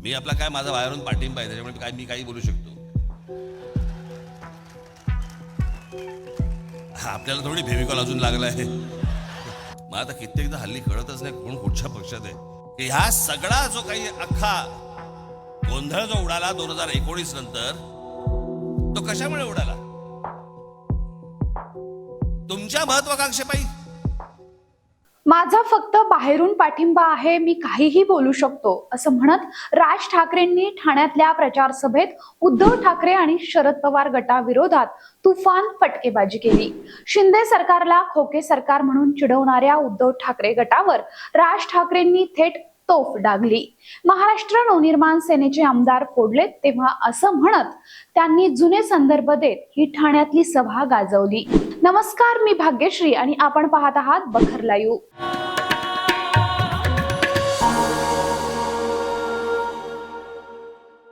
मी आपला काय माझा बाहेरून पाठिंबा आहे त्याच्यामुळे काय मी काही बोलू शकतो. हा, आपल्याला थोडी फेविकॉल अजून लागला आहे. मग आता कित्येकदा हल्ली कळतच नाही कोण कुठच्या पक्षात आहे. की ह्या सगळा जो काही अख्खा गोंधळ जो उडाला दोन हजार एकोणीस नंतर तो कशामुळे उडाला? तुमच्या महत्वाकांक्षेपायी? माझा फक्त बाहेरून पाठिंबा आहे मी काहीही बोलू शकतो असं म्हणत राज ठाकरेंनी ठाण्यातल्या प्रचार सभेत उद्धव ठाकरे आणि शरद पवार गटाविरोधात तुफान फटकेबाजी केली. शिंदे सरकारला खोके सरकार म्हणून चिडवणाऱ्या उद्धव ठाकरे गटावर राज ठाकरेंनी थेट तोफ डागली. महाराष्ट्र नवनिर्माण सेनेचे आमदार फोडलेत तेव्हा असं म्हणत त्यांनी जुने संदर्भ देत ही ठाण्यातली सभा गाजवली. नमस्कार मी भाग्यश्री आणि आपण पाहत आहात बखर लाईव्ह.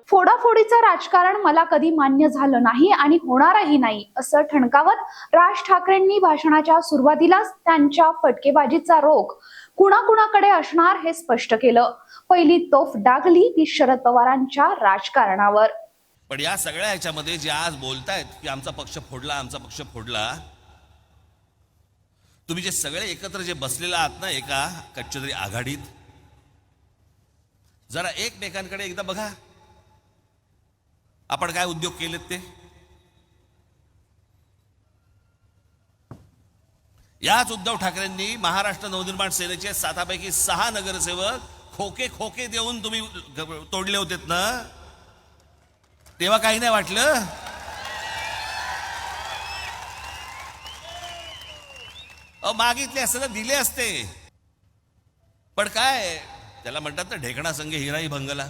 फोडाफोडीचं राजकारण मला कधी मान्य झालं नाही आणि होणारही नाही असं ठणकावत राज ठाकरेंनी भाषणाच्या सुरुवातीलाच त्यांच्या फटकेबाजीचा रोख कुणाकुणाकडे असणार हे स्पष्ट केलं. पहिली तोफ डागली ती शरद पवारांच्या राजकारणावर. पण या सगळ्या ह्याच्यामध्ये जे आज बोलतायत की आमचा पक्ष फोडला आमचा पक्ष फोडला तुम्ही जे सगळे एकत्र जे बसलेला आहात ना एका कच्च्या आघाडीत जरा एकमेकांकडे एकदा बघा. आपण काय उद्योग केलेत ते? याच उद्धव ठाकरेंनी महाराष्ट्र नवनिर्माण सेनेचे सातापैकी सहा नगरसेवक खोके खोके देऊन तुम्ही तोडले होतेत ना? तेव्हा काही नाही वाटलं? मागितले असते दिले असते. पण काय? त्याला म्हणतात ना ढेकणा संघ हिराई भंगला.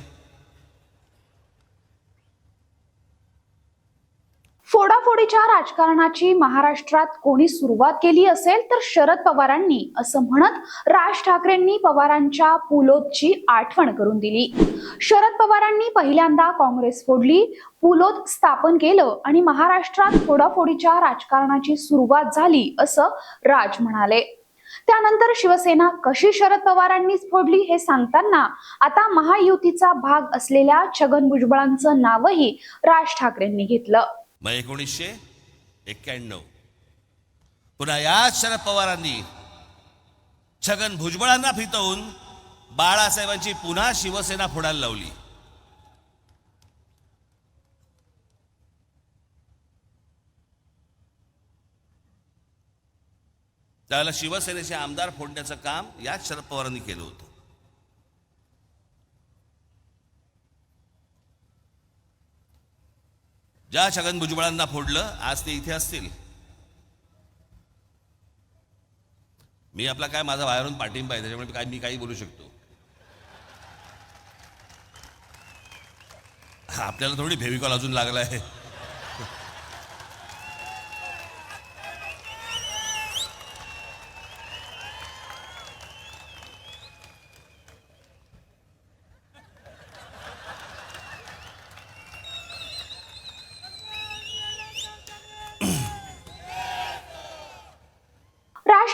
फोडाफोडीच्या राजकारणाची महाराष्ट्रात कोणी सुरुवात केली असेल तर शरद पवारांनी असं म्हणत राज ठाकरेंनी पवारांच्या पुलोदची आठवण करून दिली. शरद पवारांनी पहिल्यांदा काँग्रेस फोडली पुलोद स्थापन केलं आणि महाराष्ट्रात फोडाफोडीच्या राजकारणाची सुरुवात झाली असं राज म्हणाले. त्यानंतर शिवसेना कशी शरद पवारांनीच फोडली हे सांगताना आता महायुतीचा भाग असलेल्या छगन भुजबळांचं नावही राज ठाकरेंनी घेतलं. मग एकोणीसशे एक्क्याण्णव. पुन्हा याच शरद पवारांनी छगन भुजबळांना फितवून बाळासाहेबांची पुन्हा शिवसेना फोडायला लावली. त्यावेळेला शिवसेनेचे आमदार फोडण्याचं काम याच शरद पवारांनी केलं होतं. ज्या छगन भुजबळांना फोडलं आज ते इथे असतील. मी आपला काय माझा बाहेरून पाठिंबा आहे त्याच्यामुळे काय मी काही बोलू शकतो. आपल्याला थोडी फेविकॉल अजून लागला आहे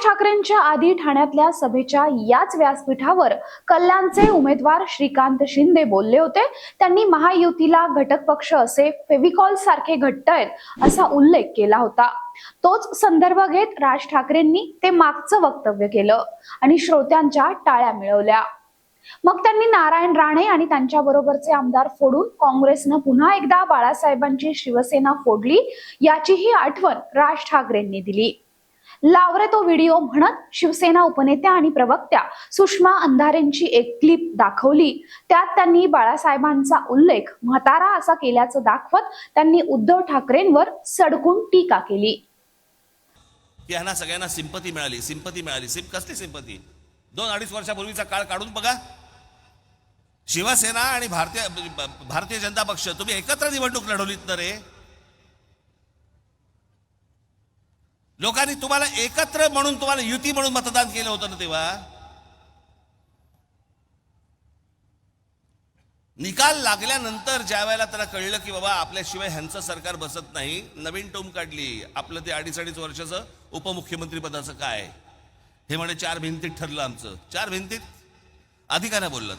ठाकरेंच्या आधी ठाण्यातल्या सभेच्या याच व्यासपीठावर कल्याणचे उमेदवार श्रीकांत शिंदे बोलले होते. त्यांनी महायुतीला घटक पक्ष असे फेविकॉल सारखे घट्ट आहेत असा उल्लेख केला होता. तोच संदर्भ घेत राज ठाकरेंनी ते मागचं वक्तव्य केलं आणि श्रोत्यांच्या टाळ्या मिळवल्या. मग त्यांनी नारायण राणे आणि त्यांच्या बरोबरचे आमदार फोडून काँग्रेसनं पुन्हा एकदा बाळासाहेबांची शिवसेना फोडली याचीही आठवण राज ठाकरेंनी दिली. लावरे तो व्हिडिओ म्हणत शिवसेना उपनेत्या आणि प्रवक्त्या सुषमा अंधारेंची एक क्लिप दाखवली. त्यात त्यांनी बाळासाहेबांचा उल्लेख म्हातारा असा केल्याचं दाखवत त्यांनी उद्धव ठाकरेंवर सडकून टीका केली. यांना सगळ्यांना सिंपती मिळाली सिंपती मिळाली. सिम कसली सिंपती दोन अडीच वर्षापूर्वीचा काळ काढून बघा. शिवसेना आणि भारतीय भारतीय जनता पक्ष तुम्ही एकत्र निवडणूक लढवलीत ना रे? लोकांनी तुम्हाला एकत्र म्हणून तुम्हाला युती म्हणून मतदान केलं होतं ना तेव्हा? निकाल लागल्यानंतर ज्या वेळेला त्याला कळलं की बाबा आपल्याशिवाय ह्यांचं सरकार बसत नाही नवीन टोम काढली. आपलं ते अडीच अडीच वर्षाचं उपमुख्यमंत्री पदाचं काय? हे म्हणे चार भिंतीत ठरलं आमचं. चार भिंतीत? अधिकाऱ्या बोललात.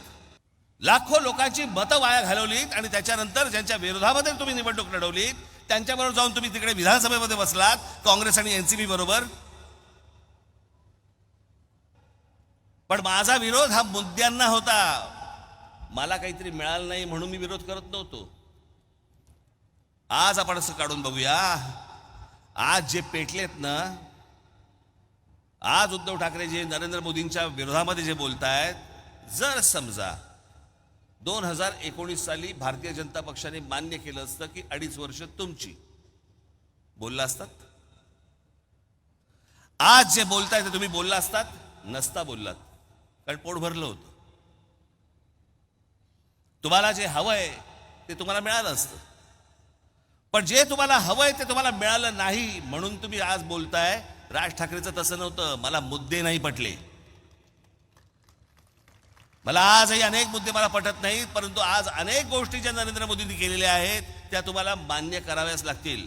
लाखो लोकांची मतं वाया घालवलीत आणि त्याच्यानंतर ज्यांच्या विरोधामध्ये तुम्ही निवडणूक लढवलीत त्यांच्याबरोबर जाऊन तुम्ही तिकडे विधानसभेमध्ये बसलात काँग्रेस आणि एनसीबी बरोबर? पण माझा विरोध हा मुद्द्यांना होता. मला काहीतरी मिळालं नाही म्हणून मी विरोध करत नव्हतो. आज आपण असं काढून बघूया. आज जे पेटलेत ना आज उद्धव ठाकरे जे नरेंद्र मोदींच्या विरोधामध्ये जे बोलतायत जर समजा दोन हजार एकोणीस साली भारतीय जनता पक्षाने मान्य केलं असतं की अडीच वर्ष तुमची. बोलला असतात? आज जे बोलताय ते तुम्ही बोलला असतात? नसता बोललात. कारण पोट भरलं होतं. तुम्हाला जे हवंय ते तुम्हाला मिळालं असतं. पण जे तुम्हाला हवंय ते तुम्हाला मिळालं नाही म्हणून तुम्ही आज बोलताय. राज ठाकरेचं तसं नव्हतं. मला मुद्दे नाही पटले. मला आजही अनेक मुद्दे मला पटत नाहीत परंतु आज अनेक गोष्टी ज्या नरेंद्र मोदींनी केलेल्या आहेत त्या तुम्हाला मान्य कराव्याच लागतील.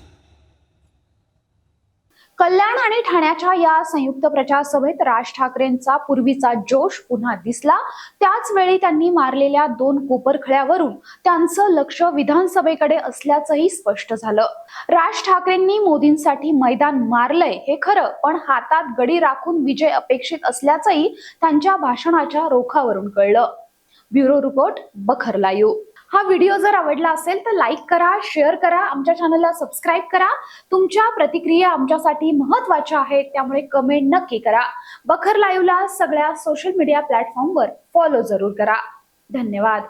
कल्याण आणि ठाण्याच्या या संयुक्त प्रचार सभेत राज ठाकरेंचा पूर्वीचा जोश पुन्हा दिसला. त्याचवेळी त्यांनी मारलेल्या दोन कोपरखळ्यावरून त्यांचं लक्ष विधानसभेकडे असल्याचंही स्पष्ट झालं. राज ठाकरेंनी मोदींसाठी मैदान मारलंय हे खरं पण हातात गडी राखून विजय अपेक्षित असल्याचंही त्यांच्या भाषणाच्या रोखावरून कळलं. ब्युरो रिपोर्ट बखरलायू. हा व्हिडिओ जर आवडला असेल तर लाईक करा शेअर करा आमच्या चॅनलला सबस्क्राईब करा. तुमच्या प्रतिक्रिया आमच्यासाठी महत्त्वाच्या आहेत त्यामुळे कमेंट नक्की करा. बखर लाईव्हला सगळ्या सोशल मीडिया प्लॅटफॉर्मवर फॉलो जरूर करा. धन्यवाद.